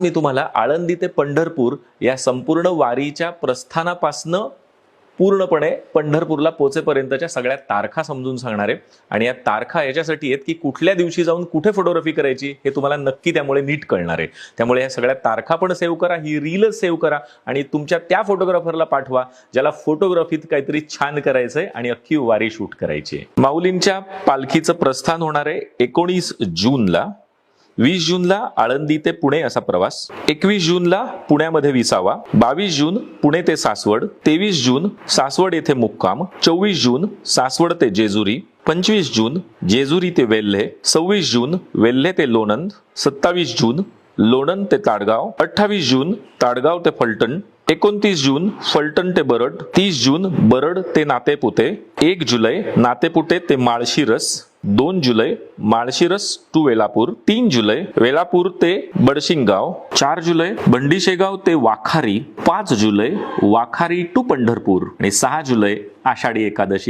मी तुम्हाला आळंदी ते पंढरपूर या संपूर्ण वारीच्या प्रस्थानापासनं पूर्णपणे पंढरपूरला पोचेपर्यंतच्या सगळ्या तारखा समजून सांगणार आहे. आणि या तारखा याच्यासाठी आहेत की कुठल्या दिवशी जाऊन कुठे फोटोग्राफी करायची हे तुम्हाला नक्की त्यामुळे नीट कळणार आहे. त्यामुळे या सगळ्या तारखा पण सेव्ह करा ही रीलच सेव्ह करा आणि तुमच्या त्या फोटोग्राफरला पाठवा ज्याला फोटोग्राफीत काहीतरी छान करायचंय आणि अख्खी वारी शूट करायची आहे. माऊलींच्या पालखीचं प्रस्थान होणार आहे एकोणीस जूनला. वीस जूनला आळंदी ते पुणे असा प्रवास एकवीस जूनला पुण्यामध्ये विसावा बावीस जून पुणे ते सासवड तेवीस जून सासवड येथे मुक्काम चोवीस जून सासवड ते जेजुरी पंचवीस जून जेजुरी ते वेल्हे सव्वीस जून वेल्हे ते लोणंद सत्तावीस जून लोणंद ते ताडगाव अठ्ठावीस जून ताडगाव ते फलटण एकोणतीस जून फलटण ते बरड तीस जून बरड ते नातेपुते एक जुलै नातेपुते ते माळशिरस दोन जुलै माळशिरस टू वेलापूर तीन जुलै वेलापूर ते बडशिंगाव चार जुलै बंडीशेगाव ते वाखारी पाच जुलै वाखारी टू पंढरपूर आणि सहा जुलै आषाढी एकादशी.